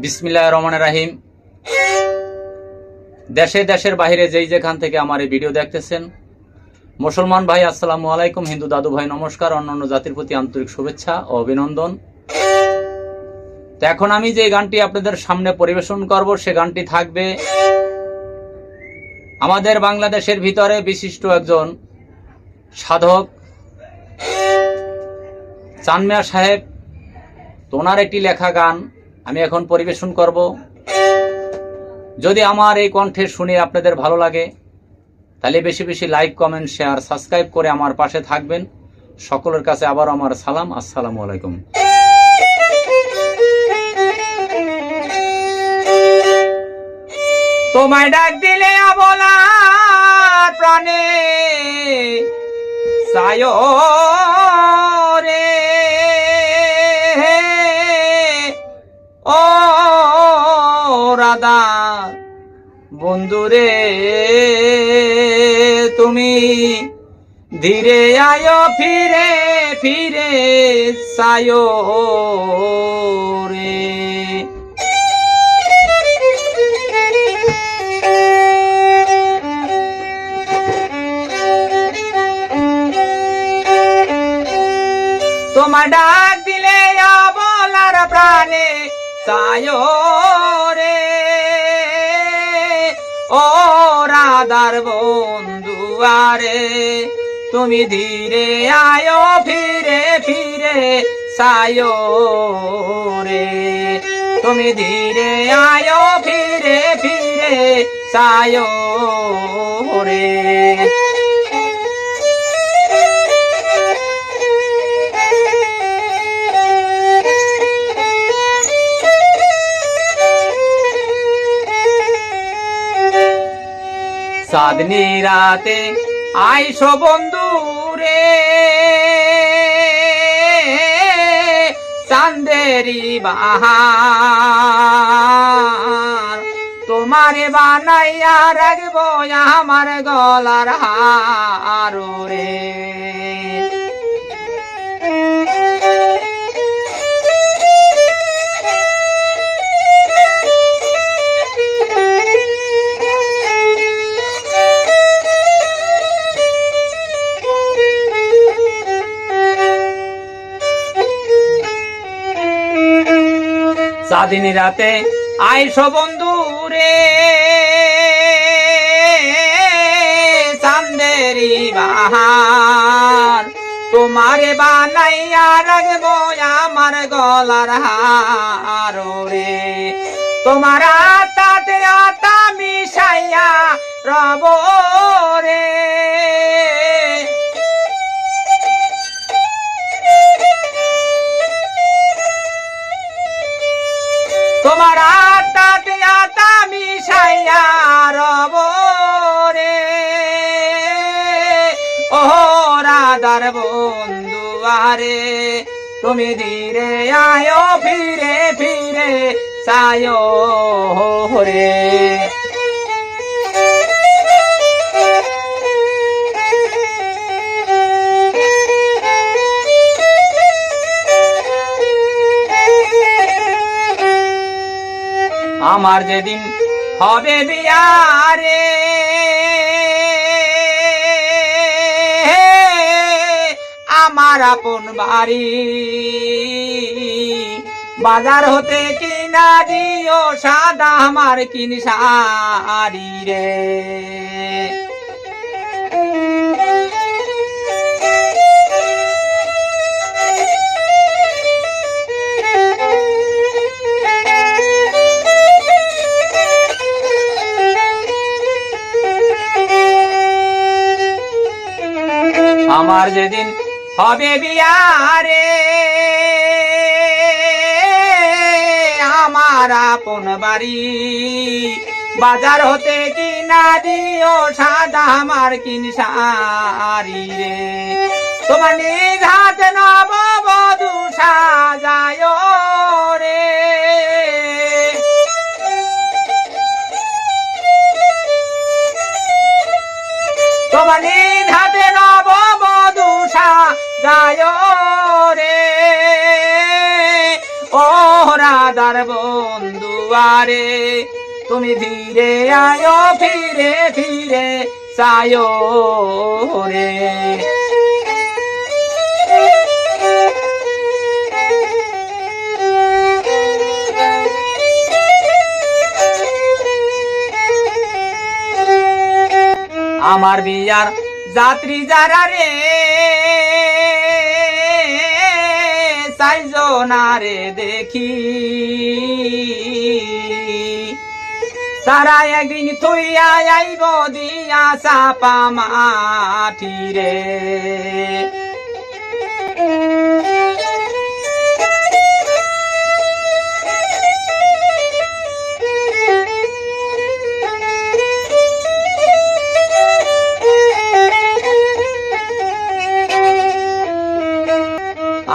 বিসমিল্লাহ রহমান রাহিম। দেশে দেশের বাইরে যেই যেখান থেকে আমার এই ভিডিও দেখতেছেন, মুসলমান ভাই, আসসালামু আলাইকুম, হিন্দু দাদু ভাই, নমস্কার, অন্যান্য জাতির প্রতি আন্তরিক শুভেচ্ছা ও অভিনন্দন। তো এখন আমি যে গানটি আপনাদের সামনে পরিবেশন করব, সে গানটি থাকবে আমাদের বাংলাদেশের ভিতরে বিশিষ্ট একজন সাধক, চানমিয়া সাহেব। তো ওনার একটি লেখা গান আমি এখন পরিবেশন করব। যদি আমার এই কণ্ঠে শুনে আপনাদের ভালো লাগে, তাহলে বেশি বেশি লাইক কমেন্ট শেয়ার সাবস্ক্রাইব করে আমার পাশে থাকবেন। সকলের কাছে আবার আমার সালাম। আসসালামু আলাইকুম। তোমায় ডাক দিলে প্রাণে সায় বন্ধুরে তুমি ধীরে আয়, ফিরে ফিরে সায় রে। তোমার ডাক দিলে বলার প্রাণে সায় রে। ও রাধার বন্ধু, আরে তুমি ধীরে আয়ো, ফিরে ফিরে সায়ো রে। তুমি ধীরে আয়ো, ফিরে ফিরে সায়ো রে। সাদনি রাতে আইসো বন্ধু রে চান্দেরি বাহার। তোমারে বানাইয়া রাখব আমার গলার হার রে সাদিনী রাতে আইসো বন্ধু রে। চান্দেরি বাহার। তোমারে বানাইয়া রাখব আমার গলার হার রে তোমার তাতে আতা মিশাইয়া রব তোমার আত্মাতে আতা মিশাইয়া রব রে। ও রাধার বন্ধু আরে তুমি ধীরে আয়ো, ফিরে ফিরে সায় রে। আমার যেদিন হবে বিয়ারে, আমার আপন বাড়ি বাজার হতে কিনা দিও সাদা আমার কিন সারি রে। আমার যেদিন হবে বিয়ারে, আমার আপন বাড়ি। বাজার হতে কিনা দিও সাদা আমার কিন সারি রে। তোমার নিজ বন্ধুয়ারে তুমি ধীরে আয়ো, ফিরে ফিরে সায়ো রে আমার বিয়ার যাত্রী যারা রে সাইজনা রে দেখি। তারা একদিন থইয়া আইব দিয়া চাপা মাটি রে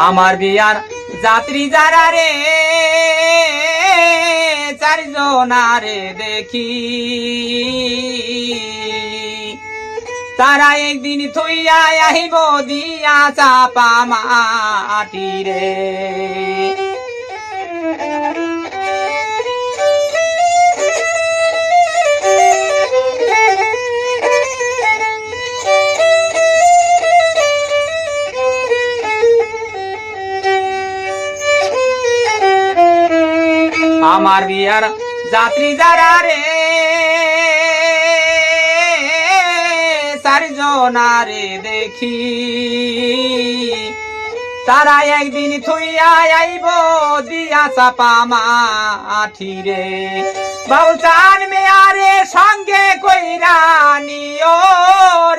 আমার বিয়ার যাত্রী যারা রে চারজনা রে দেখি। তারা একদিন থইয়া আহিব দিয়া চাপা মাটি রে আমার বিয়ার যাত্রী যারা রে, চারজনারে দেখি। তারা একদিন থইয়া আইব, দিয়া চাপা মাঠি রে। বাউচান মেয়ারে সঙ্গে কইরা নিও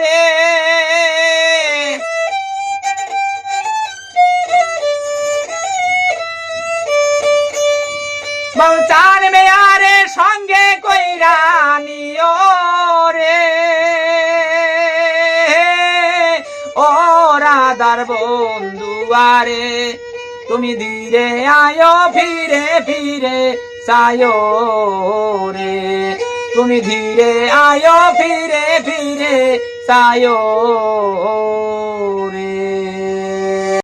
রে। বলচান মেয়ারে সঙ্গে কইরা নিও রে। ও রাধার বন্ধুয়ারে তুমি ধীরে আয়ো, ফিরে ফিরে সায়ো রে। তুমি ধীরে আয়ো, ফিরে ফিরে সায়ো